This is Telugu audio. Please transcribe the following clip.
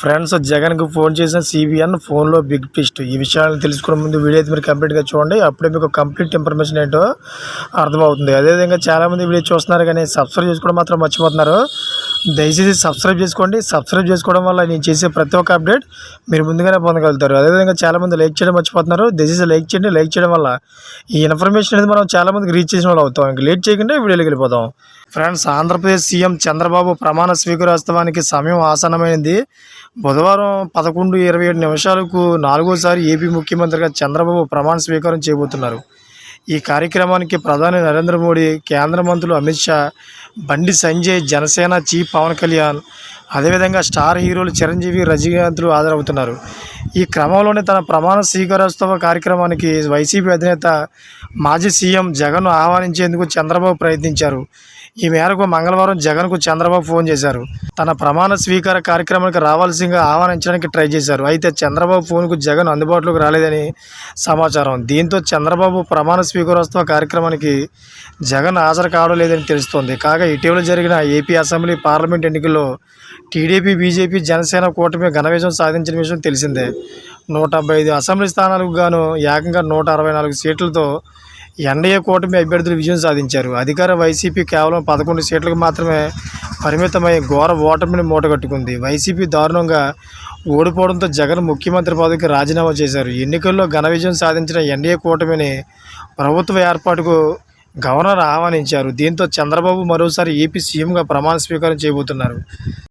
ఫ్రెండ్స్ జగన్కి ఫోన్ చేసిన సిబిఎన్ ఫోన్లో బిగ్ ట్విస్ట్ ఈ విషయాలను తెలుసుకునే ముందు వీడియో అయితే మీరు కంప్లీట్గా చూడండి. అప్పుడే మీకు కంప్లీట్ ఇన్ఫర్మేషన్ ఏంటో అర్థమవుతుంది. అదేవిధంగా చాలామంది వీడియో చూస్తున్నారు కానీ సబ్స్క్రైబ్ చేసుకోవడం మాత్రం మర్చిపోతున్నారు. దయచేసి సబ్స్క్రైబ్ చేసుకోండి. సబ్స్క్రైబ్ చేసుకోవడం వల్ల నేను చేసే ప్రతి ఒక్క అప్డేట్ మీరు ముందుగానే పొందగలుగుతారు. అదేవిధంగా చాలామంది లైక్ చేయడం మర్చిపోతున్నారు. దయచేసి లైక్ చేయండి. లైక్ చేయడం వల్ల ఈ ఇన్ఫర్మేషన్ అనేది మనం చాలామందికి రీచ్ చేసిన వాళ్ళు అవుతాం. ఇంక లేట్ చేయకుండా వీడియోకి వెళ్ళిపోతాం ఫ్రెండ్స్ ఆంధ్రప్రదేశ్ సీఎం చంద్రబాబు ప్రమాణ స్వీకారోత్సవానికి సమయం ఆసన్నమైంది. బుధవారం పదకొండు ఇరవై ఏడు నిమిషాలకు నాలుగోసారి ఏపీ ముఖ్యమంత్రిగా చంద్రబాబు ప్రమాణ స్వీకారం చేయబోతున్నారు. ఈ కార్యక్రమానికి ప్రధాని నరేంద్ర మోడీ కేంద్ర మంత్రులు అమిత్ షా బండి సంజయ్ జనసేన చీఫ్ పవన్ కళ్యాణ్ అదేవిధంగా స్టార్ హీరోలు చిరంజీవి రజనీకాంత్లు హాజరవుతున్నారు. ఈ క్రమంలోనే తన ప్రమాణ స్వీకారోత్సవ కార్యక్రమానికి వైసీపీ అధినేత మాజీ సీఎం జగన్ను ఆహ్వానించేందుకు చంద్రబాబు ప్రయత్నించారు. ఈ మేరకు మంగళవారం జగన్కు చంద్రబాబు ఫోన్ చేశారు. తన ప్రమాణ స్వీకార కార్యక్రమానికి రావాల్సిందిగా ఆహ్వానించడానికి ట్రై చేశారు. అయితే చంద్రబాబు ఫోన్కు జగన్ అందుబాటులోకి రాలేదని సమాచారం. దీంతో చంద్రబాబు ప్రమాణ స్వీకారోత్సవ కార్యక్రమానికి జగన్ హాజరు కావడం లేదని తెలుస్తోంది. కాగా ఇటీవల జరిగిన ఏపీ అసెంబ్లీ పార్లమెంట్ ఎన్నికల్లో టీడీపీ బీజేపీ జనసేన కూటమి ఘన విజయం సాధించిన విషయం తెలిసిందే. నూట డెబ్బై ఐదు అసెంబ్లీ స్థానాలకు గాను ఏకంగా నూట అరవై నాలుగు సీట్లతో ఎన్డీఏ కూటమి అభ్యర్థులు విజయం సాధించారు. అధికార వైసీపీ కేవలం పదకొండు సీట్లకు మాత్రమే పరిమితమై ఘోర ఓటమిని మూటగట్టుకుంది. వైసీపీ దారుణంగా ఓడిపోవడంతో జగన్ ముఖ్యమంత్రి పదవికి రాజీనామా చేశారు. ఎన్నికల్లో ఘన విజయం సాధించిన ఎన్డీఏ కూటమిని ప్రభుత్వ ఏర్పాటుకు గవర్నర్ ఆహ్వానించారు. దీంతో చంద్రబాబు మరోసారి ఏపీ సీఎంగా ప్రమాణ స్వీకారం చేయబోతున్నారు.